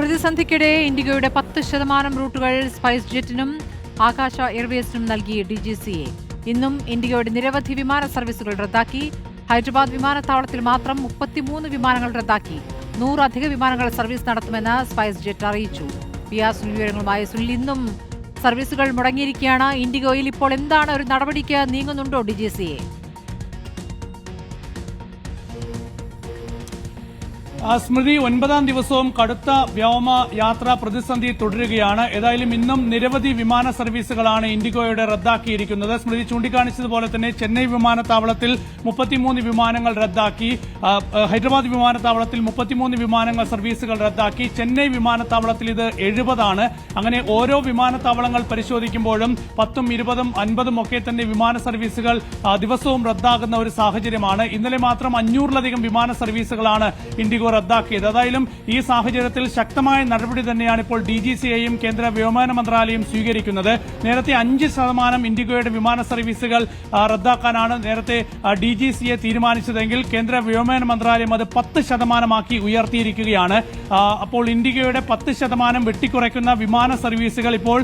പ്രതിസന്ധിക്കിടെ ഇൻഡിഗോയുടെ പത്ത് ശതമാനം റൂട്ടുകൾ സ്പൈസ് ജെറ്റിനും ആകാശ എയർവേസിനും നൽകി ഡി ജി സി എ ഇന്നും ഇൻഡിഗോയുടെ നിരവധി വിമാന സർവീസുകൾ റദ്ദാക്കി. ഹൈദരാബാദ് വിമാനത്താവളത്തിൽ മാത്രം മുപ്പത്തിമൂന്ന് വിമാനങ്ങൾ റദ്ദാക്കി. നൂറധിക വിമാനങ്ങൾ സർവീസ് നടത്തുമെന്ന് സ്പൈസ് ജെറ്റ് അറിയിച്ചു. പി ആർ വിവരങ്ങളുമായി സുനിൽ ഇന്നും സർവീസുകൾ മുടങ്ങിയിരിക്കുകയാണ്. ഇൻഡിഗോയിൽ ഇപ്പോൾ എന്താണ് ഒരു നടപടിക്ക് നീങ്ങുന്നുണ്ടോ ഡി ജി സി സ്മൃതി ഒൻപതാം ദിവസവും കടുത്ത വ്യോമ യാത്രാ പ്രതിസന്ധി തുടരുകയാണ്. ഏതായാലും ഇന്നും നിരവധി വിമാന സർവീസുകളാണ് ഇൻഡിഗോയുടെ റദ്ദാക്കിയിരിക്കുന്നത്. സ്മൃതി ചൂണ്ടിക്കാണിച്ചതുപോലെ തന്നെ ചെന്നൈ വിമാനത്താവളത്തിൽ മുപ്പത്തിമൂന്ന് വിമാനങ്ങൾ റദ്ദാക്കി. ഹൈദരാബാദ് വിമാനത്താവളത്തിൽ മുപ്പത്തിമൂന്ന് വിമാനങ്ങൾ സർവീസുകൾ റദ്ദാക്കി. ചെന്നൈ വിമാനത്താവളത്തിൽ ഇത് എഴുപതാണ്. അങ്ങനെ ഓരോ വിമാനത്താവളങ്ങൾ പരിശോധിക്കുമ്പോഴും പത്തും ഇരുപതും അൻപതും ഒക്കെ തന്നെ വിമാന സർവീസുകൾ ദിവസവും റദ്ദാകുന്ന ഒരു സാഹചര്യമാണ്. ഇന്നലെ മാത്രം അഞ്ഞൂറിലധികം വിമാന സർവീസുകളാണ് ഇൻഡിഗോ റദ്ദാക്കിയത്. ഏതായാലും ഈ സാഹചര്യത്തിൽ ശക്തമായ നടപടി തന്നെയാണ് ഇപ്പോൾ ഡി ജി സിയെയും കേന്ദ്ര വ്യോമയാന മന്ത്രാലയം സ്വീകരിക്കുന്നത്. നേരത്തെ അഞ്ച് ശതമാനം ഇൻഡിഗോയുടെ വിമാന സർവീസുകൾ റദ്ദാക്കാനാണ് നേരത്തെ ഡി ജി സിയെ തീരുമാനിച്ചതെങ്കിൽ കേന്ദ്ര വ്യോമയാന മന്ത്രാലയം അത് പത്ത് ശതമാനമാക്കി ഉയർത്തിയിരിക്കുകയാണ്. അപ്പോൾ ഇൻഡിഗോയുടെ പത്ത് ശതമാനം വെട്ടിക്കുറയ്ക്കുന്ന വിമാന സർവീസുകൾ ഇപ്പോൾ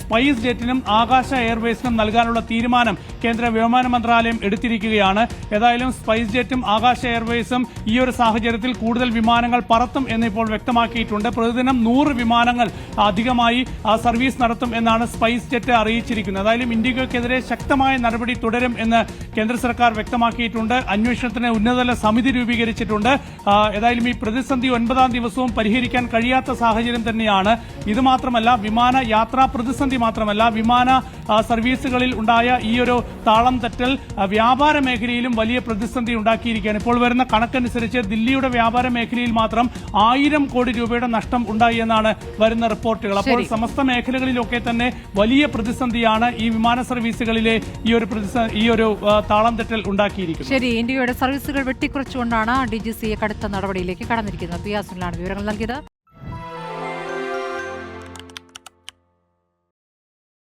സ്പൈസ് ജെറ്റിനും ആകാശ എയർവേസിനും നൽകാനുള്ള തീരുമാനം കേന്ദ്ര വ്യോമയാന മന്ത്രാലയം എടുത്തിരിക്കുകയാണ്. ഏതായാലും സ്പൈസ് ജെറ്റും ആകാശ എയർവേസും ഈ ഒരു സാഹചര്യത്തിൽ കൂടുതൽ വിമാനങ്ങൾ പറത്തും എന്നിപ്പോൾ വ്യക്തമാക്കിയിട്ടുണ്ട്. പ്രതിദിനം നൂറ് വിമാനങ്ങൾ അധികമായി സർവീസ് നടത്തും എന്നാണ് സ്പൈസ് ജെറ്റ് അറിയിച്ചിരിക്കുന്നത്. അതായാലും ഇൻഡിഗോയ്ക്കെതിരെ ശക്തമായ നടപടി തുടരും എന്ന് കേന്ദ്ര സർക്കാർ വ്യക്തമാക്കിയിട്ടുണ്ട്. അന്വേഷണത്തിന് ഉന്നതതല സമിതി രൂപീകരിച്ചിട്ടുണ്ട്. ഏതായാലും ഈ പ്രതിസന്ധി ഒൻപതാം ദിവസവും പരിഹരിക്കാൻ കഴിയാത്ത സാഹചര്യം തന്നെയാണ്. ഇത് മാത്രമല്ല വിമാന യാത്രാ പ്രതിസന്ധി മാത്രമല്ല വിമാന സർവീസുകളിൽ ഉണ്ടായ ഈ ഒരു താളം തെറ്റൽ വ്യാപാര മേഖലയിലും വലിയ പ്രതിസന്ധി ഉണ്ടാക്കിയിരിക്കുകയാണ്. ഇപ്പോൾ വരുന്ന കണക്കനുസരിച്ച് ദില്ലിയുടെ വ്യാപാര മേഖലയിൽ മാത്രം ആയിരം കോടി രൂപയുടെ നഷ്ടം ഉണ്ടായി എന്നാണ് വരുന്ന റിപ്പോർട്ടുകൾ. അപ്പോൾ. സമസ്ത മേഖലകളിലൊക്കെ തന്നെ വലിയ പ്രതിസന്ധിയാണ് ഈ വിമാന സർവീസുകളിലെ ഈ ഒരു ഈ ഒരു താളം തെറ്റൽ ഉണ്ടാക്കിയിരിക്കുന്നത്. ശരി ഇന്ത്യയുടെ സർവീസുകൾ വെട്ടിക്കുറച്ചുകൊണ്ടാണ് ഡി ജി സി കടുത്ത നടപടിയിലേക്ക് കടന്നിരിക്കുന്നത്. വിവരങ്ങൾ നൽകിയത്.